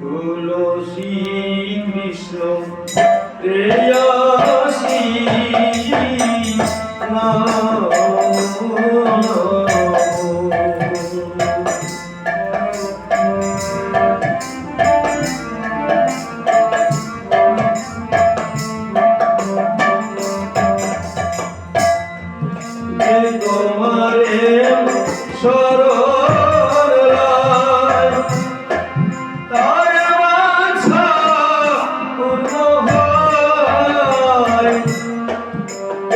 তুলসী কৃষ্ণ প্রেয়সী তোমারে সরো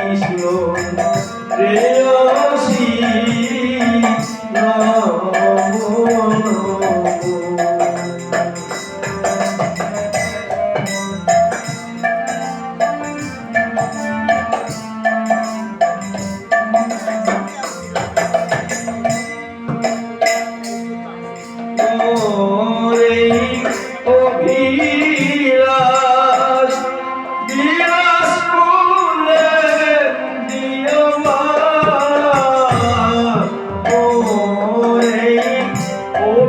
কৃষ্ণ রে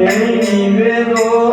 তেমনি নিবেদন